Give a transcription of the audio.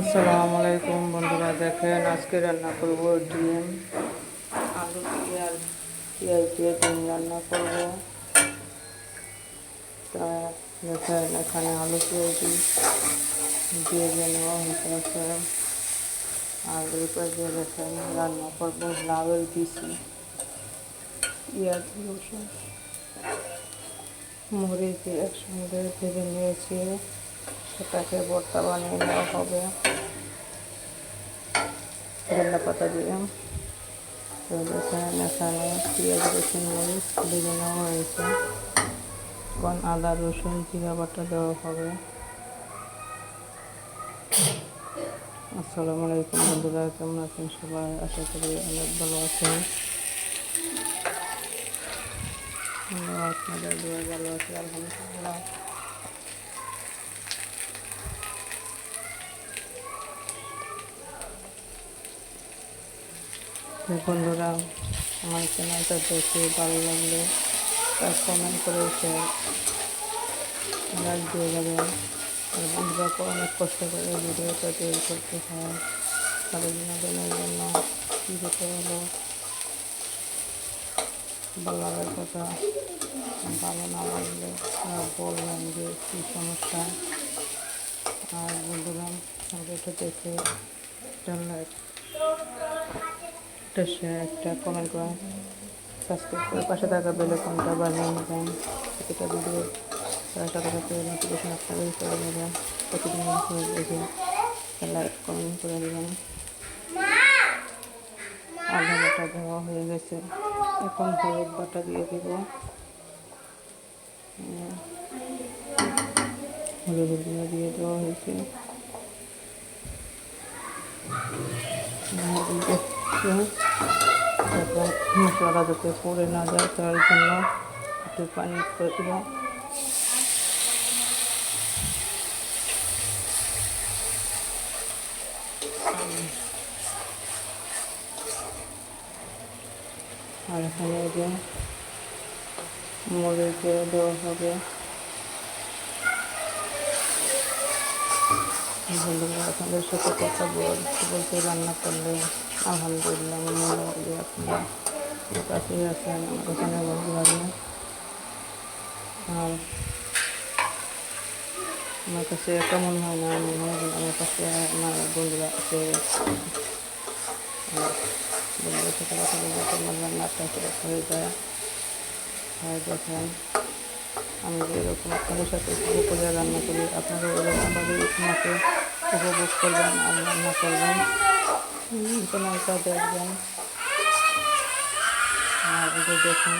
আসসালামু আলাইকুম বন্ধুরা, দেখেন আজকে রান্না করব ডিম, আলু আর পেঁয়াজ দিয়ে ডিম রান্না করব। তা দেখেন এখানে আলু পেঁয়াজ দিয়ে দিয়ে নেওয়া হয়েছে আর এরপর দিয়ে দেখেন রান্না করব লাউয়ের দিছি পেঁয়াজ, রসুন, মরিচ একসঙ্গে ভেজে নিয়েছি। সেটাকে ভর্তা বানিয়ে নেওয়া হবে। ধন্যা পাতা দিয়ে। এখানে পেঁয়াজ, রসুন, মরিচ ভেজে নেওয়া হয়েছে। এখন আদা, রসুন, জিরা বাটা দেওয়া হবে। আসসালামু আলাইকুম বন্ধুরা, কেমন আছেন সবাই? আশা করি অনেক ভালো আছেন। আপনাদের ভালো আছে, আলহামদুলিল্লাহ। বন্ধুরা, আমার চ্যানেলটা দেখে ভালো লাগলে তার কমেন্ট করে লাইক দিয়ে যাবেন আর বন্ধুরা, অনেক কষ্ট করে ভিডিওটা তৈরি করতে হয়। তাদের বিনোদনের জন্য কী করতে হলো? ভালো লাগার কথা, ভালো না লাগলে বলবেন যে কী সমস্যা। আর বন্ধুরা ভিডিওটা দেখে একটা শেয়ার একটা কমেন্ট করেন সাবস্ক্রাইব করে পাশে থাকা বেলে কোনটা বানিয়ে নেবেন প্রতিটা ভিডিও সাথে সাথে নোটিফিকেশন আপনাদের চলে যাবে প্রতিদিন দেখে লাইক কমেন্ট করে দেবেন। আধা বাটা দেওয়া হয়ে গেছে। এখন হলুদ বাটা দিয়ে দেব। হলুদ গুঁড়ো দিয়ে দেওয়া হয়েছে। তারপর মশলাটা যাতে পড়ে না যায় তার জন্য একটু পানি করে দেবো আর এখানে যে মরিচ দেওয়া হবে বন্ধুরা আপনাদের সাথে কথা বলতে বলতে রান্না করলে আলহামদুলিল্লাহ কাছেই আছেন এখানে ভালো লাগে আর আমার কাছে একা মনে হয় না মনে হয় আমার কাছে আমার বন্ধুরা আছে। বন্ধুদের সাথে কথা বলতে আমার রান্নাটা হয়ে যায়। আর দেখেন আমি যে এরকম আপনাদের সাথে উপভোগ করে রান্না করি আপনারা এরকম আমাদের আমাকে উপভোগ করবেন আর রান্না করবেন। চ্যানেলটা দেখবেন। আর দেখুন